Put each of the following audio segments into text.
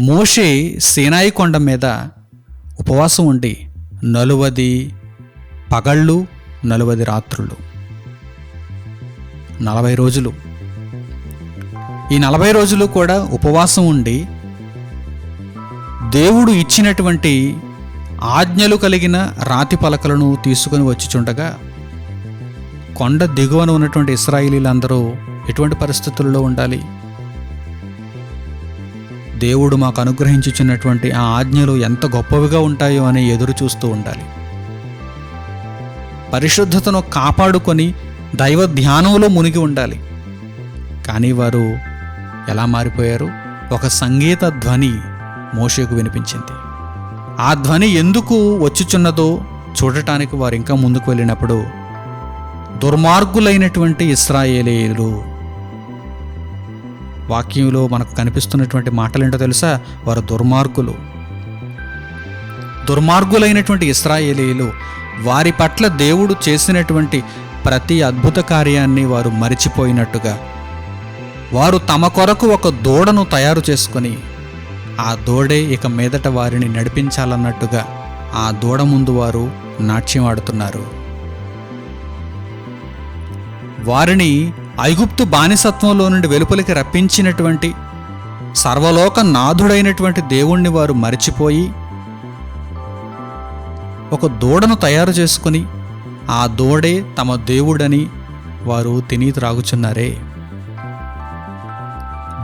మోషే సేనాయి కొండ మీద ఉపవాసం ఉండి నలువది పగళ్ళు నలువది రాత్రులు. నలభై రోజులు. ఈ నలభై రోజులు కూడా ఉపవాసం ఉండి దేవుడు ఇచ్చినటువంటి ఆజ్ఞలు కలిగిన రాతి పలకలను తీసుకుని వచ్చిచుండగా కొండ దిగువన ఉన్నటువంటి ఇస్రాయిలీలందరూ ఎటువంటి పరిస్థితుల్లో ఉండాలి? దేవుడు మాకు అనుగ్రహించుచున్నటువంటి ఆ ఆజ్ఞలు ఎంత గొప్పవిగా ఉంటాయో అని ఎదురు చూస్తూ ఉండాలి. పరిశుద్ధతను కాపాడుకొని దైవ ధ్యానంలో మునిగి ఉండాలి. కానీ వారు ఎలా మారిపోయారు? ఒక సంగీత ధ్వని మోషేకు వినిపించింది. ఆ ధ్వని ఎందుకు వచ్చుచున్నదో చూడటానికి వారు ఇంకా ముందుకు వెళ్ళినప్పుడు దుర్మార్గులైనటువంటి ఇస్రాయేలీలు వాక్యంలో మనకు కనిపిస్తున్నటువంటి మాటలేంటో తెలుసా? వారు దుర్మార్గులు. దుర్మార్గులైనటువంటి ఇస్రాయేలీలు వారి పట్ల దేవుడు చేసినటువంటి ప్రతి అద్భుత కార్యాన్ని వారు మరిచిపోయినట్టుగా వారు తమ కొరకు ఒక దూడను తయారు చేసుకొని ఆ దూడే ఇక మీదట వారిని నడిపించాలన్నట్టుగా ఆ దూడ ముందు వారు నాట్యం ఆడుతున్నారు. వారిని ఐగుప్తు బానిసత్వంలో నుండి వెలుపలికి రప్పించినటువంటి సర్వలోక నాథుడైనటువంటి దేవుణ్ణి వారు మరిచిపోయి ఒక దూడను తయారు చేసుకుని ఆ దూడే తమ దేవుడని వారు తిని త్రాగుచున్నారే.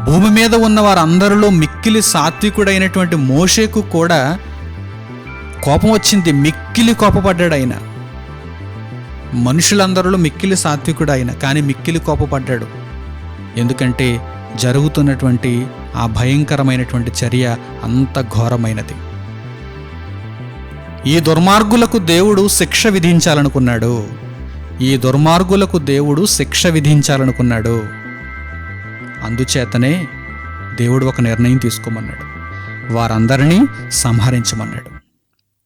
భూమి మీద ఉన్న వారందరిలో మిక్కిలి సాత్వికుడైనటువంటి మోషేకు కూడా కోపం వచ్చింది. మిక్కిలి కోపపడ్డాడు ఆయన. మనుషులందరిలో మిక్కిలి సాత్వికుడైన కానీ మిక్కిలి కోపపడ్డాడు. ఎందుకంటే జరుగుతున్నటువంటి ఆ భయంకరమైనటువంటి చర్య అంత ఘోరమైనది. ఈ దుర్మార్గులకు దేవుడు శిక్ష విధించాలనుకున్నాడు. ఈ దుర్మార్గులకు దేవుడు శిక్ష విధించాలనుకున్నాడు. అందుచేతనే దేవుడు ఒక నిర్ణయం తీసుకోమన్నాడు. వారందరినీ సంహరించమన్నాడు.